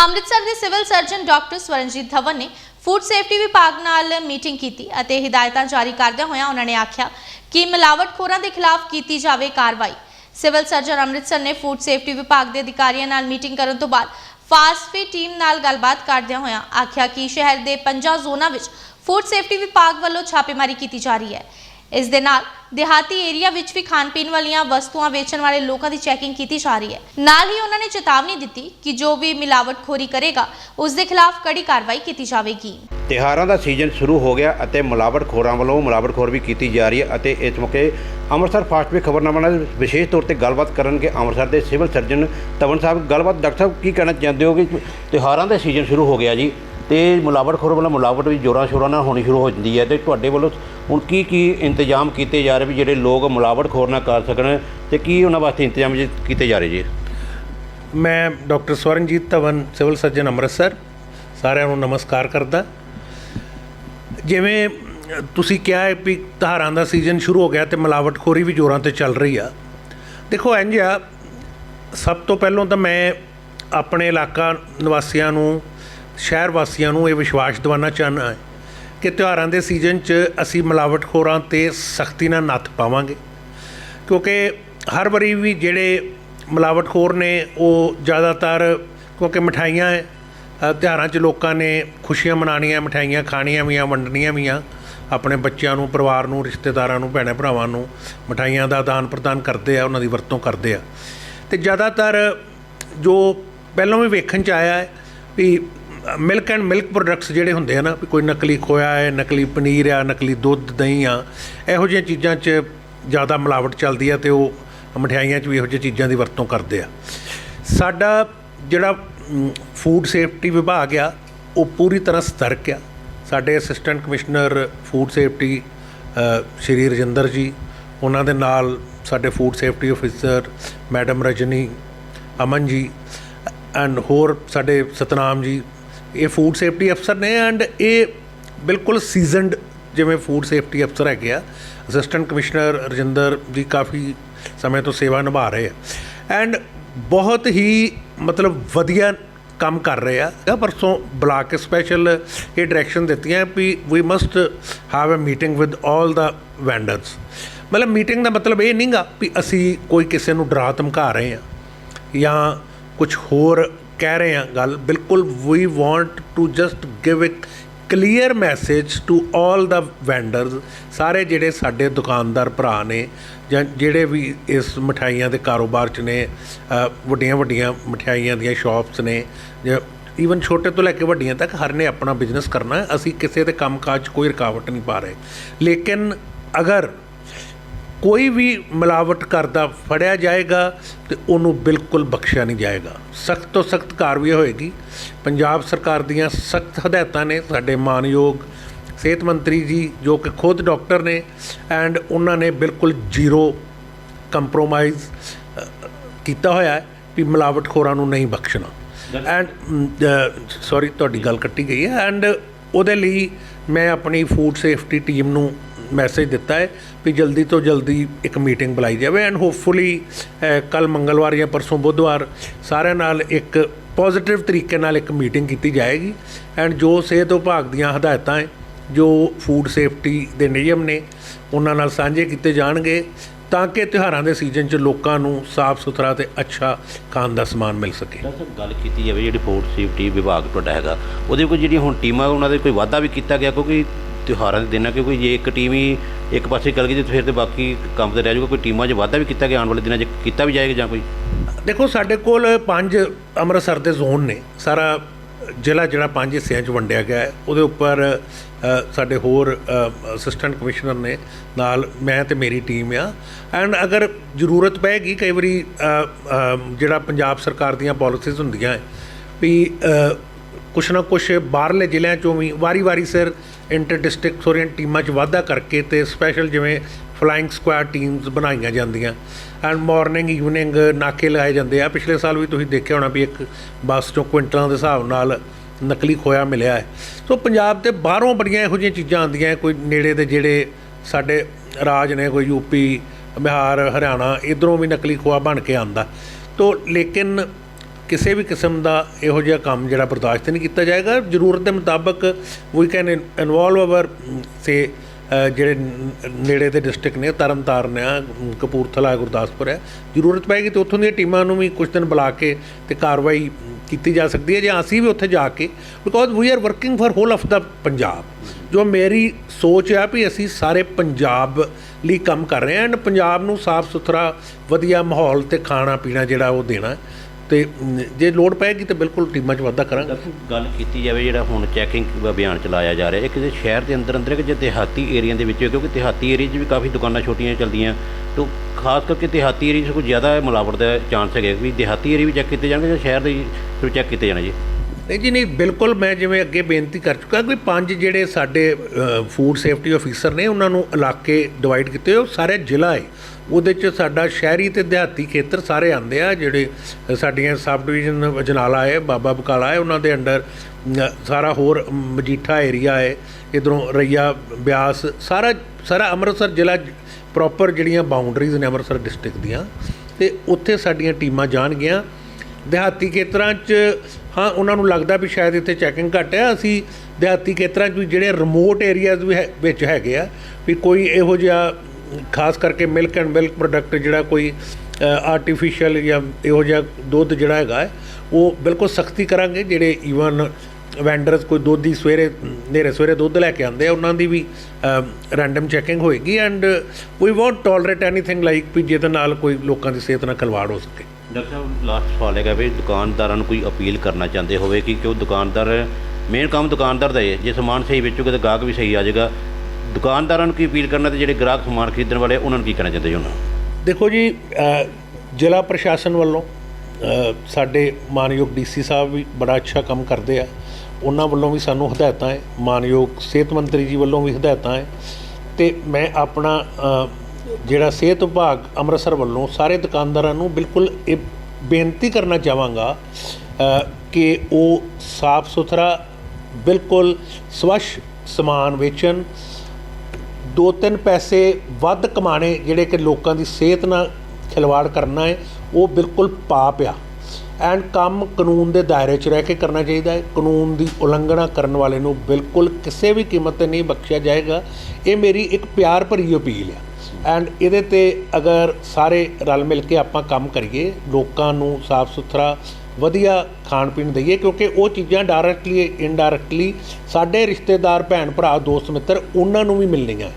ਅੰਮ੍ਰਿਤਸਰ ਦੇ civil surgeon doctor Swaranjit Dhawan ਨੇ food safety ਵਿਭਾਗ ਨਾਲ ਮੀਟਿੰਗ ਕੀਤੀ ਅਤੇ ਹਦਾਇਤਾਂ ਜਾਰੀ ਕਰਦਿਆਂ ਹੋਇਆਂ ਉਹਨਾਂ ਨੇ ਆਖਿਆ ਕਿ ਮਿਲਾਵਟਖੋਰਾਂ ਦੇ ਖਿਲਾਫ ਕੀਤੀ ਜਾਵੇ ਕਾਰਵਾਈ। ਸਿਵਲ ਸਰਜਨ ਅੰਮ੍ਰਿਤਸਰ ਨੇ ਫੂਡ ਸੇਫਟੀ ਵਿਭਾਗ ਦੇ ਅਧਿਕਾਰੀਆਂ ਨਾਲ ਮੀਟਿੰਗ ਕਰਨ ਤੋਂ ਬਾਅਦ ਫਾਸਟ ਟੀਮ ਨਾਲ ਗੱਲਬਾਤ ਕਰਦਿਆਂ ਹੋਇਆਂ ਆਖਿਆ ਕਿ ਸ਼ਹਿਰ ਦੇ ਪੰਜਾਂ ਜ਼ੋਨਾਂ ਵਿੱਚ ਫੂਡ ਸੇਫਟੀ ਵਿਭਾਗ ਵੱਲੋਂ ਛਾਪੇਮਾਰੀ ਕੀਤੀ ਜਾ ਰਹੀ ਹੈ। ਇਸ ਦੇ ਨਾਲ ਦਿਹਾਤੀ ਏਰੀਆ ਵਿੱਚ ਵੀ ਖਾਣ ਪੀਣ ਵਾਲੀਆਂ ਵਸਤੂਆਂ ਵੇਚਣ ਵਾਲੇ ਲੋਕਾਂ ਦੀ ਚੈਕਿੰਗ ਕੀਤੀ ਜਾ ਰਹੀ ਹੈ। ਨਾਲ ਹੀ ਉਹਨਾਂ ਨੇ ਚੇਤਾਵਨੀ ਦਿੱਤੀ ਕਿ ਜੋ ਵੀ ਮਿਲਾਵਟਖੋਰੀ ਕਰੇਗਾ, ਉਸ ਦੇ ਖਿਲਾਫ ਕੜੀ ਕਾਰਵਾਈ ਕੀਤੀ ਜਾਵੇਗੀ। ਤਿਉਹਾਰਾਂ ਦਾ ਸੀਜ਼ਨ ਸ਼ੁਰੂ ਹੋ ਗਿਆ ਅਤੇ ਮਿਲਾਵਟਖੋਰਾਂ ਵੱਲੋਂ ਮਿਲਾਵਟਖੋਰ ਵੀ ਕੀਤੀ ਜਾ ਰਹੀ ਹੈ ਅਤੇ ਇਸ ਮੌਕੇ ਅੰਮ੍ਰਿਤਸਰ ਫਾਸਟ ਵੇ ਖਬਰਨਾਮਾ ਨਾਲ ਵਿਸ਼ੇਸ਼ ਤੌਰ ਤੇ ਗੱਲਬਾਤ ਕਰਨਗੇ ਅੰਮ੍ਰਿਤਸਰ ਦੇ ਸਿਵਲ ਸਰਜਨ ਤਵਨ ਸਾਹਿਬ। ਗੱਲਬਾਤ ਡਾਕਟਰ ਸਾਹਿਬ, ਕੀ ਕਹਿਣਾ ਚਾਹੁੰਦੇ ਹੋ ਕਿ ਤਿਉਹਾਰਾਂ ਦਾ ਸੀਜ਼ਨ ਸ਼ੁਰੂ ਹੋ ਗਿਆ ਜੀ? ਤੇ ਮਿਲਾਵਟਖੋਰ ਵੱਲੋਂ ਮਿਲਾਵਟ ਵੀ ਜੋਰਾਂ ਸ਼ੋਰਾਂ ਨਾਲ ਹੋਣੀ ਸ਼ੁਰੂ ਹੋ ਜਾਂਦੀ ਹੈ ਤੇ ਤੁਹਾਡੇ ਵੱਲੋਂ ਹੁਣ ਕੀ ਕੀ ਇੰਤਜ਼ਾਮ ਕੀਤੇ ਜਾ ਰਹੇ ਵੀ ਜਿਹੜੇ ਲੋਕ ਮਿਲਾਵਟਖੋਰ ਨਾ ਕਰ ਸਕਣ ਤੇ ਕੀ ਉਹਨਾਂ ਵਾਸਤੇ ਇੰਤਜ਼ਾਮ ਜੀ ਕੀਤੇ ਜਾ ਰਹੇ ਜੀ? ਮੈਂ doctor Swaranjit Dhawan, civil surgeon Amritsar, ਸਾਰਿਆਂ ਨੂੰ ਨਮਸਕਾਰ ਕਰਦਾ। ਜਿਵੇਂ ਤੁਸੀਂ ਕਿਹਾ ਹੈ ਵੀ ਧਾਰਾਂ ਦਾ ਸੀਜ਼ਨ ਸ਼ੁਰੂ ਹੋ ਗਿਆ ਤੇ ਮਿਲਾਵਟਖੋਰੀ ਵੀ ਜ਼ੋਰਾਂ ਤੇ ਚੱਲ ਰਹੀ ਆ। ਦੇਖੋ ਇੰਝ ਆ, ਸਭ ਤੋਂ ਪਹਿਲਾਂ ਤਾਂ ਮੈਂ ਆਪਣੇ ਇਲਾਕਾ ਨਿਵਾਸੀਆਂ ਨੂੰ ਸ਼ਹਿਰ ਵਾਸੀਆਂ ਨੂੰ ਇਹ ਵਿਸ਼ਵਾਸ ਦਿਵਾਉਣਾ ਚਾਹੁੰਦਾ ਹਾਂ ਕਿ ਤਿਉਹਾਰਾਂ ਦੇ ਸੀਜ਼ਨ 'ਚ ਅਸੀਂ ਮਿਲਾਵਟਖੋਰਾਂ ਤੇ ਸਖਤੀ ਨਾਲ ਨੱਥ ਪਾਵਾਂਗੇ। ਕਿਉਂਕਿ ਹਰ ਵਾਰੀ ਵੀ ਜਿਹੜੇ ਮਿਲਾਵਟਖੋਰ ਨੇ, ਉਹ ਜ਼ਿਆਦਾਤਰ ਕਿਉਂਕਿ ਮਠਾਈਆਂ ਹੈ ਤਿਉਹਾਰਾਂ 'ਚ ਲੋਕਾਂ ਨੇ ਖੁਸ਼ੀਆਂ ਮਨਾਉਣੀਆਂ, ਮਠਾਈਆਂ ਖਾਣੀਆਂ ਵੀ ਆ, ਵੰਡਣੀਆਂ ਵੀ ਆ, ਆਪਣੇ ਬੱਚਿਆਂ ਨੂੰ, ਪਰਿਵਾਰ ਨੂੰ, ਰਿਸ਼ਤੇਦਾਰਾਂ ਨੂੰ, ਭੈਣਾਂ ਭਰਾਵਾਂ ਨੂੰ ਮਠਾਈਆਂ ਦਾ ਆਦਾਨ ਪ੍ਰਦਾਨ ਕਰਦੇ ਆ, ਉਹਨਾਂ ਦੀ ਵਰਤੋਂ ਕਰਦੇ ਆ। ਤੇ ਜ਼ਿਆਦਾਤਰ ਜੋ ਪਹਿਲਾਂ ਵੀ ਵੇਖਣ 'ਚ ਆਇਆ ਹੈ ਵੀ ਮਿਲਕ ਐਂਡ ਮਿਲਕ ਪ੍ਰੋਡਕਟਸ ਜਿਹੜੇ ਹੁੰਦੇ ਆ ਨਾ, ਵੀ ਕੋਈ ਨਕਲੀ ਖੋਇਆ ਹੈ, ਨਕਲੀ ਪਨੀਰ ਆ, ਨਕਲੀ ਦੁੱਧ, ਦਹੀਂ ਆ, ਇਹੋ ਜਿਹੀਆਂ ਚੀਜ਼ਾਂ 'ਚ ਜ਼ਿਆਦਾ ਮਿਲਾਵਟ ਚੱਲਦੀ ਆ ਤੇ ਉਹ ਮਠਿਆਈਆਂ 'ਚ ਵੀ ਇਹੋ ਜਿਹੀਆਂ ਚੀਜ਼ਾਂ ਦੀ ਵਰਤੋਂ ਕਰਦੇ ਆ। ਸਾਡਾ ਜਿਹੜਾ ਫੂਡ ਸੇਫਟੀ ਵਿਭਾਗ ਆ, ਉਹ ਪੂਰੀ ਤਰ੍ਹਾਂ ਸਤਰਕ ਆ। ਸਾਡੇ assistant commissioner food safety Shri Rajinder ji, ਉਹਨਾਂ ਦੇ ਨਾਲ ਸਾਡੇ food safety officer madam Rajni, Aman ji and ਹੋਰ ਸਾਡੇ ਸਤਨਾਮ ਜੀ ਇਹ ਫੂਡ ਸੇਫਟੀ ਅਫਸਰ ਨੇ ਐਂਡ ਇਹ ਬਿਲਕੁਲ ਸੀਜ਼ਨਡ ਜਿਵੇਂ ਫੂਡ ਸੇਫਟੀ ਅਫਸਰ ਹੈਗੇ ਆ ਅਸਿਸਟੈਂਟ ਕਮਿਸ਼ਨਰ ਰਜਿੰਦਰ ਜੀ ਕਾਫੀ ਸਮੇਂ ਤੋਂ ਸੇਵਾ ਨਿਭਾ ਰਹੇ ਆ। ਐਂਡ ਬਹੁਤ ਹੀ ਮਤਲਬ ਵਧੀਆ ਕੰਮ ਕਰ ਰਹੇ ਆ। ਪਰਸੋਂ ਬਲਾਕ ਸਪੈਸ਼ਲ ਇਹ ਡਾਇਰੈਕਸ਼ਨ ਦਿੱਤੀਆਂ ਵੀ we must have a meeting with 올 the vendors ਮਤਲਬ ਮੀਟਿੰਗ ਦਾ ਮਤਲਬ ਇਹ ਨਹੀਂਗਾ ਵੀ ਅਸੀਂ ਕੋਈ ਕਿਸੇ ਨੂੰ ਡਰਾ ਧਮਕਾ ਰਹੇ ਆ ਜਾਂ ਕੁਝ ਹੋਰ ਕਹਿ ਰਹੇ ਹਾਂ ਗੱਲ, ਬਿਲਕੁਲ we want to just give a clear message to all the vendors ਸਾਰੇ ਜਿਹੜੇ ਸਾਡੇ ਦੁਕਾਨਦਾਰ ਭਰਾ ਨੇ ਜਾਂ ਜਿਹੜੇ ਵੀ ਇਸ ਮਠਾਈਆਂ ਦੇ ਕਾਰੋਬਾਰ 'ਚ ਨੇ ਵੱਡੀਆਂ ਵੱਡੀਆਂ ਮਠਾਈਆਂ ਦੀਆਂ ਸ਼ਾਪਸ ਨੇ, ਜਾਂ ਈਵਨ ਛੋਟੇ ਤੋਂ ਲੈ ਕੇ ਵੱਡੀਆਂ ਤੱਕ ਹਰ ਨੇ ਆਪਣਾ ਬਿਜ਼ਨਸ ਕਰਨਾ, ਅਸੀਂ ਕਿਸੇ ਦੇ ਕੰਮਕਾਜ 'ਚ ਕੋਈ ਰੁਕਾਵਟ ਨਹੀਂ ਪਾ ਰਹੇ। ਲੇਕਿਨ ਅਗਰ ਕੋਈ ਵੀ ਮਿਲਾਵਟ ਕਰਦਾ ਫੜਿਆ ਜਾਏਗਾ ਤੇ ਉਹਨੂੰ ਬਿਲਕੁਲ ਬਖਸ਼ਿਆ ਨਹੀਂ ਜਾਏਗਾ। ਸਖਤ ਤੋਂ ਸਖਤ ਕਾਰਵਾਈ ਹੋਏਗੀ। ਪੰਜਾਬ ਸਰਕਾਰ ਦੀਆਂ ਸਖਤ ਹਦਾਇਤਾਂ ਨੇ ਸਾਡੇ ਮਾਨਯੋਗ ਸਿਹਤ ਮੰਤਰੀ ਜੀ, ਜੋ ਕਿ ਖੁਦ ਡਾਕਟਰ ਨੇ, ਐਂਡ ਉਹਨਾਂ ਨੇ ਬਿਲਕੁਲ ਜ਼ੀਰੋ ਕੰਪਰੋਮਾਈਜ਼ ਕੀਤਾ ਹੋਇਆ ਹੈ ਵੀ ਮਿਲਾਵਟਖੋਰਾਂ ਨੂੰ ਨਹੀਂ ਬਖਸ਼ਣਾ। ਐਂਡ ਸੌਰੀ, ਤੁਹਾਡੀ ਗੱਲ ਕੱਟੀ ਗਈ ਹੈ। ਐਂਡ ਉਹਦੇ ਲਈ ਮੈਂ ਆਪਣੀ ਫੂਡ ਸੇਫਟੀ ਟੀਮ ਨੂੰ ਮੈਸੇਜ ਦਿੱਤਾ ਹੈ ਵੀ ਜਲਦੀ ਤੋਂ ਜਲਦੀ ਇੱਕ ਮੀਟਿੰਗ ਬੁਲਾਈ ਜਾਵੇ ਐਂਡ ਹੋਪਫੁਲੀ ਕੱਲ ਮੰਗਲਵਾਰ ਜਾਂ ਪਰਸੋਂ ਬੁੱਧਵਾਰ ਸਾਰਿਆਂ ਨਾਲ ਇੱਕ ਪੋਜ਼ਿਟਿਵ ਤਰੀਕੇ ਨਾਲ ਇੱਕ ਮੀਟਿੰਗ ਕੀਤੀ ਜਾਏਗੀ ਐਂਡ ਜੋ ਸਿਹਤ ਵਿਭਾਗ ਦੀਆਂ ਹਦਾਇਤਾਂ ਹੈ, ਜੋ ਫੂਡ ਸੇਫਟੀ ਦੇ ਨਿਯਮ ਨੇ, ਉਹਨਾਂ ਨਾਲ ਸਾਂਝੇ ਕੀਤੇ ਜਾਣਗੇ ਤਾਂ ਕਿ ਤਿਉਹਾਰਾਂ ਦੇ ਸੀਜ਼ਨ 'ਚ ਲੋਕਾਂ ਨੂੰ ਸਾਫ਼ ਸੁਥਰਾ ਤੇ ਅੱਛਾ ਖਾਣ ਦਾ ਸਮਾਨ ਮਿਲ ਸਕੇ। ਡਾਕਟਰ ਗੱਲ ਕੀਤੀ ਜਾਵੇ ਜਿਹੜੀ ਫੂਡ ਸੇਫਟੀ ਵਿਭਾਗ ਤੁਹਾਡਾ ਹੈਗਾ, ਉਹਦੇ ਕੋਈ ਜਿਹੜੀ ਹੁਣ ਟੀਮਾਂ, ਉਹਨਾਂ ਦੇ ਕੋਈ ਵਾਧਾ ਵੀ ਕੀਤਾ ਗਿਆ ਕਿਉਂਕਿ ਤਿਉਹਾਰਾਂ ਦੇ ਦਿਨ ਆ, ਕਿਉਂਕਿ ਜੇ ਇੱਕ ਟੀਮ ਹੀ ਇੱਕ ਪਾਸੇ ਚੱਲ ਗਈ ਤੇ ਫਿਰ ਤੇ ਬਾਕੀ ਕੰਮ ਤੇ ਰਹਿ ਜਾਊਗਾ, ਕੋਈ ਟੀਮਾਂ 'ਚ ਵਾਧਾ ਵੀ ਕੀਤਾ ਗਿਆ ਆਉਣ ਵਾਲੇ ਦਿਨਾਂ 'ਚ, ਕੀਤਾ ਵੀ ਜਾਏਗਾ ਜਾਂ ਕੋਈ? ਦੇਖੋ, ਸਾਡੇ ਕੋਲ ਪੰਜ ਅੰਮ੍ਰਿਤਸਰ ਦੇ ਜ਼ੋਨ ਨੇ। ਸਾਰਾ ਜ਼ਿਲ੍ਹਾ ਜਿਹੜਾ ਪੰਜ ਹਿੱਸਿਆਂ 'ਚ ਵੰਡਿਆ ਗਿਆ ਹੈ। ਉਹਦੇ ਉੱਪਰ ਸਾਡੇ ਹੋਰ ਅਸਿਸਟੈਂਟ ਕਮਿਸ਼ਨਰ ਨੇ ਨਾਲ ਮੈਂ ਤੇ ਮੇਰੀ ਟੀਮ ਆ। ਐਂਡ ਅਗਰ ਜ਼ਰੂਰਤ ਪਏਗੀ ਕਈ ਵਾਰੀ ਜਿਹੜਾ ਪੰਜਾਬ ਸਰਕਾਰ ਦੀਆਂ ਪਾਲਿਸੀਜ਼ ਹੁੰਦੀਆਂ ਵੀ ਕੁਛ ਨਾ ਕੁਛ ਬਾਹਰਲੇ ਜ਼ਿਲ੍ਹਿਆਂ ਚੋਂ ਵੀ ਵਾਰੀ-ਵਾਰੀ ਸਿਰ ਇੰਟਰ ਡਿਸਟ੍ਰਿਕਟ ਓਰੀਐਂਟ ਟੀਮਾਂ 'ਚ ਵਾਧਾ ਕਰਕੇ ਤੇ ਸਪੈਸ਼ਲ ਜਿਵੇਂ ਫਲਾਈਂਗ ਸਕੁਆਡ ਟੀਮਸ ਬਣਾਈਆਂ ਜਾਂਦੀਆਂ। ਐਂਡ ਮਾਰਨਿੰਗ ਈਵਨਿੰਗ ਨਾਕੇ ਲਗਾਏ ਜਾਂਦੇ ਆ। ਪਿਛਲੇ ਸਾਲ ਵੀ ਤੁਸੀਂ ਦੇਖਿਆ ਹੋਣਾ ਵੀ ਇੱਕ ਬੱਸ ਚੋਂ ਕੁਇੰਟਲਾਂ ਦੇ ਹਿਸਾਬ ਨਾਲ ਨਕਲੀ ਖੋਇਆ ਮਿਲਿਆ ਹੈ। ਸੋ ਪੰਜਾਬ ਤੇ ਬਾਹਰੋਂ ਬੜੀਆਂ ਇਹੋ ਜਿਹੀਆਂ ਚੀਜ਼ਾਂ ਆਉਂਦੀਆਂ, ਕੋਈ ਨੇੜੇ ਦੇ ਜਿਹੜੇ ਸਾਡੇ ਰਾਜ ਨੇ, ਕੋਈ ਯੂਪੀ ਬਿਹਾਰ, ਹਰਿਆਣਾ, ਇਧਰੋਂ ਵੀ ਨਕਲੀ ਖੋਆ ਬਣ ਕੇ ਆਂਦਾ ਤੋ ਲੇਕਿਨ ਕਿਸੇ ਵੀ ਕਿਸਮ ਦਾ ਇਹੋ ਜਿਹਾ ਕੰਮ ਜਿਹੜਾ ਬਰਦਾਸ਼ਤ ਨਹੀਂ ਕੀਤਾ ਜਾਏਗਾ। ਜ਼ਰੂਰਤ ਦੇ ਮੁਤਾਬਕ ਵੀ ਕੈਨ ਇਨਵੋਲਵ ਅਵਰ ਸੇ ਜਿਹੜੇ ਨੇੜੇ ਦੇ ਡਿਸਟ੍ਰਿਕਟ ਨੇ, ਤਰਨਤਾਰਨ ਆ ਕਪੂਰਥਲਾ, ਗੁਰਦਾਸਪੁਰ ਹੈ, ਜ਼ਰੂਰਤ ਪਏਗੀ ਤੇ ਉੱਥੋਂ ਦੀਆਂ ਟੀਮਾਂ ਨੂੰ ਵੀ ਕੁਝ ਦਿਨ ਬੁਲਾ ਕੇ ਤੇ ਕਾਰਵਾਈ ਕੀਤੀ ਜਾ ਸਕਦੀ ਹੈ ਜਾਂ ਅਸੀਂ ਵੀ ਉੱਥੇ ਜਾ ਕੇ because we are working for whole of the Punjab. ਜੋ ਮੇਰੀ ਸੋਚ ਆ ਵੀ ਅਸੀਂ ਸਾਰੇ ਪੰਜਾਬ ਲਈ ਕੰਮ ਕਰ ਰਹੇ ਹਾਂ ਐਂਡ ਪੰਜਾਬ ਨੂੰ ਸਾਫ਼ ਸੁਥਰਾ ਵਧੀਆ ਮਾਹੌਲ ਤੇ ਖਾਣਾ ਪੀਣਾ ਜਿਹੜਾ ਉਹ ਦੇਣਾ ਤੇ ਜੇ ਲੋੜ ਪਏਗੀ ਤਾਂ ਬਿਲਕੁਲ ਟੀਮਾਂ 'ਚ ਵਾਧਾ ਕਰਾਂਗੇ। ਗੱਲ ਕੀਤੀ ਜਾਵੇ ਜਿਹੜਾ ਹੁਣ ਚੈਕਿੰਗ ਅਭਿਆਨ ਚਲਾਇਆ ਜਾ ਰਿਹਾ, ਇਹ ਕਿਸੇ ਸ਼ਹਿਰ ਦੇ ਅੰਦਰ ਅੰਦਰ ਕਿ ਜੇ ਦਿਹਾਤੀ ਏਰੀਆ ਦੇ ਵਿੱਚ ਕਿਉਂਕਿ ਦਿਹਾਤੀ ਏਰੀਆ 'ਚ ਵੀ ਕਾਫੀ ਦੁਕਾਨਾਂ ਛੋਟੀਆਂ ਚੱਲਦੀਆਂ। ਤੋਂ ਖਾਸ ਕਰਕੇ ਦਿਹਾਤੀ ਏਰੀਆ 'ਚ ਕੁਝ ਜ਼ਿਆਦਾ ਮਿਲਾਵਟ ਦਾ ਚਾਂਸ ਹੈਗਾ ਵੀ ਦਿਹਾਤੀ ਏਰੀਆ ਵੀ ਚੈੱਕ ਕੀਤੇ ਜਾਣਗੇ ਜਾਂ ਸ਼ਹਿਰ ਦੇ ਚੈੱਕ ਕੀਤੇ ਜਾਣੇ ਜੀ? ਨਹੀਂ ਜੀ ਨਹੀਂ ਬਿਲਕੁਲ ਮੈਂ ਜਿਵੇਂ ਅੱਗੇ ਬੇਨਤੀ ਕਰ ਚੁੱਕਾ ਕਿ ਪੰਜ ਜਿਹੜੇ ਸਾਡੇ ਫੂਡ ਸੇਫਟੀ ਅਫੀਸਰ ਨੇ ਉਹਨਾਂ ਨੂੰ ਇਲਾਕੇ ਡਿਵਾਈਡ ਕੀਤੇ ਹੋਏ, ਉਹ ਸਾਰੇ ਜ਼ਿਲ੍ਹਾ ਹੈ। ਉਹਦੇ ਚ ਸਾਡਾ ਸ਼ਹਿਰੀ ਤੇ ਦਿਹਾਤੀ ਖੇਤਰ ਸਾਰੇ ਆਉਂਦੇ ਆ ਜਿਹੜੇ ਸਾਡੀਆਂ ਸਬ ਡਿਵੀਜ਼ਨ ਅਜਨਾਲਾ ਹੈ ਬਾਬਾ ਬਕਾਲਾ ਹੈ ਉਹਨਾਂ ਦੇ ਅੰਡਰ ਸਾਰਾ ਹੋਰ ਮਜੀਠਾ ਏਰੀਆ ਹੈ ਇਧਰੋਂ ਰਈਆ ਬਿਆਸ ਸਾਰਾ ਸਾਰਾ ਅੰਮ੍ਰਿਤਸਰ ਜ਼ਿਲ੍ਹਾ ਪ੍ਰੋਪਰ ਜਿਹੜੀਆਂ ਬਾਉਂਡਰੀਜ਼ ਨੇ ਅੰਮ੍ਰਿਤਸਰ ਡਿਸਟ੍ਰਿਕਟ ਦੀਆਂ ਤੇ ਉੱਥੇ ਸਾਡੀਆਂ ਟੀਮਾਂ ਜਾਣਗੀਆਂ। ਦਿਹਾਤੀ ਖੇਤਰਾਂ 'ਚ, ਹਾਂ, ਉਹਨਾਂ ਨੂੰ ਲੱਗਦਾ ਵੀ ਸ਼ਾਇਦ ਇੱਥੇ ਚੈਕਿੰਗ ਘੱਟ ਹੈ। ਅਸੀਂ ਦਿਹਾਤੀ ਖੇਤਰਾਂ 'ਚ ਵੀ ਜਿਹੜੇ ਰਿਮੋਟ ਏਰੀਆਜ਼ ਵੀ ਹੈ- ਵਿੱਚ ਹੈਗੇ ਆ, ਵੀ ਕੋਈ ਇਹੋ ਜਿਹਾ, ਖਾਸ ਕਰਕੇ ਮਿਲਕ ਐਂਡ ਮਿਲਕ ਪ੍ਰੋਡਕਟ ਜਿਹੜਾ ਕੋਈ ਆਰਟੀਫੀਸ਼ੀਅਲ ਜਾਂ ਇਹੋ ਜਿਹਾ ਦੁੱਧ ਜਿਹੜਾ ਹੈਗਾ ਉਹ ਬਿਲਕੁਲ ਸਖਤੀ ਕਰਾਂਗੇ। ਜਿਹੜੇ ਈਵਨ ਵੈਂਡਰਸ ਕੋਈ ਦੁੱਧ ਦੀ ਸਵੇਰੇ ਨੇਰੇ ਸਵੇਰੇ ਦੁੱਧ ਲੈ ਕੇ ਆਉਂਦੇ ਆ, ਉਹਨਾਂ ਦੀ ਵੀ ਰੈਂਡਮ ਚੈਕਿੰਗ ਹੋਏਗੀ। And we won't tolerate anything like ਵੀ ਜਿਹਦੇ ਨਾਲ ਕੋਈ ਲੋਕਾਂ ਦੀ ਸਿਹਤ ਨਾਲ ਖਿਲਵਾੜ ਹੋ ਸਕੇ। ਡਾਕਟਰ ਸਾਹਿਬ ਲਾਸਟ ਸਵਾਲ ਹੈਗਾ ਵੀ ਦੁਕਾਨਦਾਰਾਂ ਨੂੰ ਕੋਈ ਅਪੀਲ ਕਰਨਾ ਚਾਹੁੰਦੇ ਹੋਵੇ ਕਿ ਕਿਉਂ ਦੁਕਾਨਦਾਰ ਮੇਨ ਕੰਮ ਦੁਕਾਨਦਾਰ ਦਾ ਹੀ ਹੈ। ਜੇ ਸਮਾਨ ਸਹੀ ਵੇਚੂਗਾ ਤਾਂ ਗਾਹਕ ਵੀ ਸਹੀ ਆ ਜਾਏਗਾ। ਦੁਕਾਨਦਾਰਾਂ ਨੂੰ ਕੀ ਅਪੀਲ ਕਰਨਾ ਤੇ ਜਿਹੜੇ ਗ੍ਰਾਹਕ ਸਮਾਨ ਖਰੀਦਣ ਵਾਲੇ ਉਹਨਾਂ ਨੂੰ ਕੀ ਕਹਿਣਾ ਚਾਹੁੰਦੇ ਜੀ ਦੇਖੋ ਜੀ ਜ਼ਿਲ੍ਹਾ ਪ੍ਰਸ਼ਾਸਨ ਵੱਲੋਂ ਸਾਡੇ ਮਾਨਯੋਗ ਡੀਸੀ ਸਾਹਿਬ ਵੀ ਬੜਾ ਅੱਛਾ ਕੰਮ ਕਰਦੇ ਆ। ਉਹਨਾਂ ਵੱਲੋਂ ਵੀ ਸਾਨੂੰ ਹਦਾਇਤਾਂ ਹੈ। ਮਾਨਯੋਗ ਸਿਹਤ ਮੰਤਰੀ ਜੀ ਵੱਲੋਂ ਵੀ ਹਦਾਇਤਾਂ ਹੈ। ਤੇ ਮੈਂ ਆਪਣਾ ਜਿਹੜਾ ਸਿਹਤ ਵਿਭਾਗ ਅੰਮ੍ਰਿਤਸਰ ਵੱਲੋਂ ਸਾਰੇ ਦੁਕਾਨਦਾਰਾਂ ਨੂੰ ਬਿਲਕੁਲ ਇਹ ਬੇਨਤੀ ਕਰਨਾ ਚਾਹਾਂਗਾ ਕਿ ਉਹ ਸਾਫ਼ ਸੁਥਰਾ, ਬਿਲਕੁਲ ਸਵੱਛ ਸਮਾਨ ਵੇਚਣ। ਦੋ ਤਿੰਨ ਪੈਸੇ ਵੱਧ ਕਮਾਣੇ ਜਿਹੜੇ ਕਿ ਲੋਕਾਂ ਦੀ ਸਿਹਤ ਨਾਲ ਖਿਲਵਾੜ ਕਰਨਾ ਹੈ, ਉਹ ਬਿਲਕੁਲ ਪਾਪ ਆ। ਐਂਡ ਕੰਮ ਕਾਨੂੰਨ ਦੇ ਦਾਇਰੇ 'ਚ ਰਹਿ ਕੇ ਕਰਨਾ ਚਾਹੀਦਾ ਹੈ। ਕਾਨੂੰਨ ਦੀ ਉਲੰਘਣਾ ਕਰਨ ਵਾਲੇ ਨੂੰ ਬਿਲਕੁਲ ਕਿਸੇ ਵੀ ਕੀਮਤ ਤੇ ਨਹੀਂ ਬਖਸ਼ਿਆ ਜਾਏਗਾ। ਇਹ ਮੇਰੀ ਇੱਕ ਪਿਆਰ ਭਰੀ ਅਪੀਲ ਆ। ਐਂਡ ਇਹਦੇ ਤੇ ਅਗਰ ਸਾਰੇ ਰਲ ਮਿਲ ਕੇ ਆਪਾਂ ਕੰਮ ਕਰੀਏ, ਲੋਕਾਂ ਨੂੰ ਸਾਫ਼ ਸੁਥਰਾ, ਵਧੀਆ ਖਾਣ ਪੀਣ ਦਈਏ, ਕਿਉਂਕਿ ਉਹ ਚੀਜ਼ਾਂ ਡਾਇਰੈਕਟਲੀ ਇਨਡਾਇਰੈਕਟਲੀ ਸਾਡੇ ਰਿਸ਼ਤੇਦਾਰ, ਭੈਣ, ਭਰਾ, ਦੋਸਤ, ਮਿੱਤਰ ਉਹਨਾਂ ਨੂੰ ਵੀ ਮਿਲਣੀਆਂ।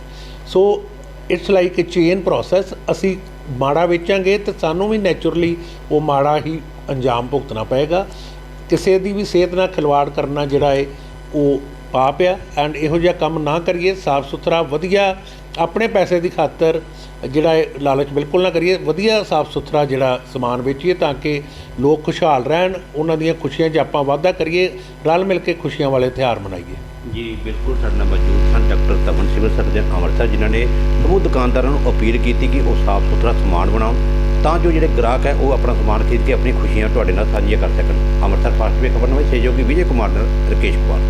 So it's like a chain process ਅਸੀਂ ਮਾੜਾ ਵੇਚਾਂਗੇ ਤੇ ਸਾਨੂੰ ਵੀ ਨੇਚਰਲੀ ਉਹ ਮਾੜਾ ਹੀ ਅੰਜਾਮ ਭੁਗਤਣਾ ਪਏਗਾ। ਕਿਸੇ ਦੀ ਵੀ ਸਿਹਤ ਨਾਲ ਖਿਲਵਾੜ ਕਰਨਾ ਜਿਹੜਾ ਹੈ ਉਹ ਪਾਪ ਆ। ਐਂਡ ਇਹੋ ਜਿਹਾ ਕੰਮ ਨਾ ਕਰੀਏ। ਸਾਫ਼ ਸੁਥਰਾ, ਵਧੀਆ ਆਪਣੇ ਪੈਸੇ ਦੀ ਖਾਤਰ ਜਿਹੜਾ ਇਹ ਲਾਲਚ ਬਿਲਕੁਲ ਨਾ ਕਰੀਏ, ਵਧੀਆ ਸਾਫ਼ ਸੁਥਰਾ ਜਿਹੜਾ ਸਮਾਨ ਵੇਚੀਏ ਤਾਂ ਕਿ ਲੋਕ ਖੁਸ਼ਹਾਲ ਰਹਿਣ, ਉਹਨਾਂ ਦੀਆਂ ਖੁਸ਼ੀਆਂ 'ਚ ਆਪਾਂ ਵਾਧਾ ਕਰੀਏ, ਰਲ ਮਿਲ ਕੇ ਖੁਸ਼ੀਆਂ ਵਾਲੇ ਤਿਉਹਾਰ ਮਨਾਈਏ। ਜੀ, ਬਿਲਕੁਲ ਸਾਡੇ ਨਾਲ ਮੌਜੂਦ ਸਨ ਡਾਕਟਰ ਤਵਨ ਸਿਵਲ ਸਰਜਨ ਅੰਮ੍ਰਿਤਸਰ, ਜਿਨ੍ਹਾਂ ਨੇ ਸਮੂਹ ਦੁਕਾਨਦਾਰਾਂ ਨੂੰ ਅਪੀਲ ਕੀਤੀ ਕਿ ਉਹ ਸਾਫ਼ ਸੁਥਰਾ ਸਮਾਨ ਬਣਾਉਣ, ਤਾਂ ਜੋ ਜਿਹੜੇ ਗ੍ਰਾਹਕ ਹੈ ਉਹ ਆਪਣਾ ਸਮਾਨ ਖਰੀਦ ਕੇ ਆਪਣੀ ਖੁਸ਼ੀਆਂ ਤੁਹਾਡੇ ਨਾਲ ਸਾਂਝੀਆਂ ਕਰ ਸਕਣ। ਅੰਮ੍ਰਿਤਸਰ ਫਾਸਟ ਵੇ ਖਬਰ ਨਵੇਂ ਸਹਿਯੋਗੀ ਵਿਜੇ ਕੁਮਾਰ ਨਾਲ ਰਕੇਸ਼ ਕੁਮਾਰ।